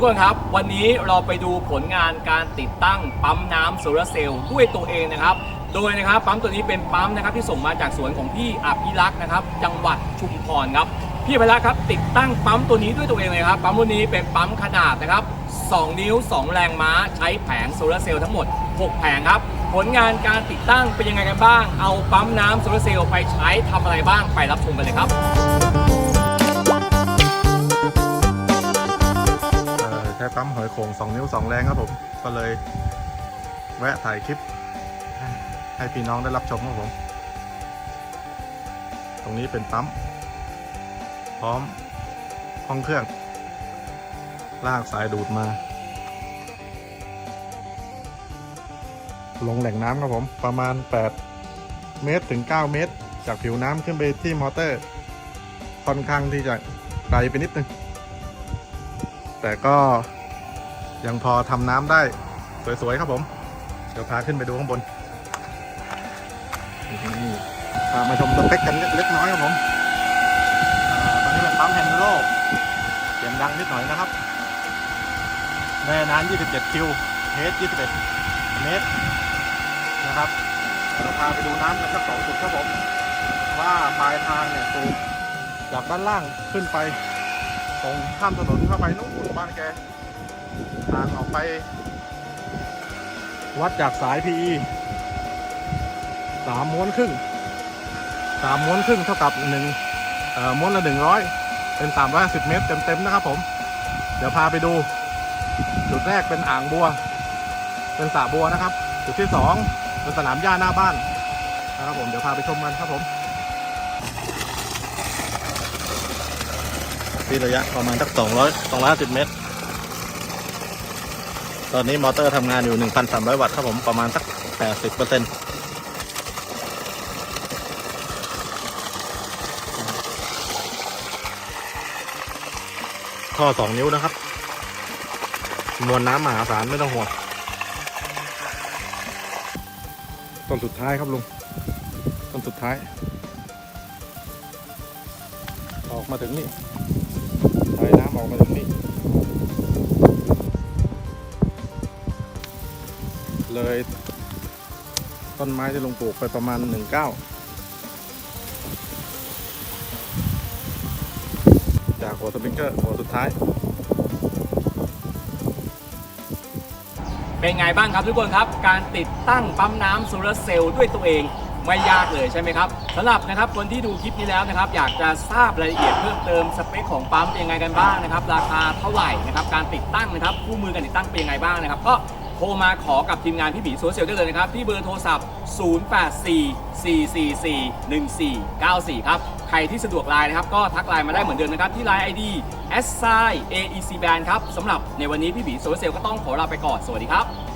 กคนครับ วันนี้เราไปดูผลงานการติดตั้งปั๊มน้ำโซลาร์เซลล์ด้วยตัวเองนะครับ โดยนะครับปั๊มตัวนี้เป็นปั๊มนะครับที่ส่งมาจากสวนของพี่อภิรักษ์นะครับ จังหวัดชุมพรครับพี่อภิรักษ์ครับติดตั้งปั๊มตัวนี้ด้วยตัวเองเลยครับปั๊มตัวนี้เป็นปั๊มขนาดนะครับ 2 นิ้ว 2 แรงม้าใช้แผงโซลาร์เซลล์ทั้งหมด 6 แผงครับผลงานการติดตั้งเป็นยังไงกันบ้าง เอาปั๊มน้ำโซลาร์เซลล์ไปใช้ทำอะไรบ้างไปรับชมกันเลยครับ ปั๊มหอยโข่ง2 นิ้ว 2 แรงครับผม ก็เลยแวะถ่ายคลิป ให้พี่น้องได้รับชมครับผม ตรงนี้เป็นปั๊ม พร้อมห้องเครื่อง ลากสายดูดมา ลงแหล่งน้ำครับผม ประมาณ 8 เมตรถึง 9 เมตร จากผิวน้ำขึ้นไปที่มอเตอร์ ค่อนข้างที่จะไกลไปนิดนึงแต่ก็ ยังพอทำน้ำได้สวย ๆ ครับผม เดี๋ยวพาขึ้นไปดูข้างบนนี่พามาชมสเปคกันเล็กน้อยครับผมอตอนนี้เป็นปั๊มแฮนด์โรเสียงดังนิดหน่อยนะครับแม่น้ำ27 คิวเฮด21 เมตรนะครับเราพาไปดูน้ำกันสักสองจุดครับผม ว่าปลายทางเนี่ยสูบจากด้านล่างขึ้นไป ตรงข้ามถนนเข้าไปนู่นบ้านแก ทางออกไป วัดจากสาย PE สามม้วนครึ่งสามม้วนครึ่งเท่ากับหนึ่งม้วนละหนึ่งร้อยเป็นสามร้อยสิบเมตรเต็มๆนะครับผม เดี๋ยวพาไปดู จุดแรกเป็นอ่างบัว เป็นสระบัวนะครับ จุดที่สองเป็นสนามหญ้าหน้าบ้านนะครับผมเดี๋ยวพาไปชมกันครับผมที่ระยะประมาณสัก200 250เมตร ตอนนี้มอเตอร์ทำงานอยู่ 1,300 วัตต์ครับผมประมาณสัก 80เปอร์เซ็นต์ท่อ 2 นิ้วนะครับ มวลน้ำมหาศาลไม่ต้องห่วงต้นสุดท้ายครับลุงต้นสุดท้าย ออกมาถึงนี่ใช้น้ำออกมาถึงนี่ เลย ต้นไม้ที่ลงปลูกไปประมาณหนึ่งเก้าจากหัวสปริงเกอร์หัวสุดท้าย เป็นไงบ้างครับทุกคนครับ การติดตั้งปั๊มน้ำโซลาร์เซลล์ด้วยตัวเองไม่ยากเลยใช่ไหมครับสำหรับนะครับคนที่ดูคลิปนี้แล้วนะครับ อยากจะทราบรายละเอียดเพิ่มเติมสเปคของปั๊มเป็นยังไงกันบ้างนะครับ ราคาเท่าไหร่นะครับ การติดตั้งนะครับคู่มือการติดตั้งเป็นยังไงบ้างนะครับ ก็ ทรมาขอกับทีมงานพี่หมีโซเชียลได้เลยนะครับ ที่เบอร์โทรศัพท์ 0844441494 ครับ ใครที่สะดวกไลน์นะครับ ก็ทักไลน์มาได้เหมือนเดิมนะครับ ที่ไลน์ ID s i aec band ครับสำหรับในวันนี้พี่หมีโซเชียลก็ต้องขอลาไปก่อน สวัสดีครับ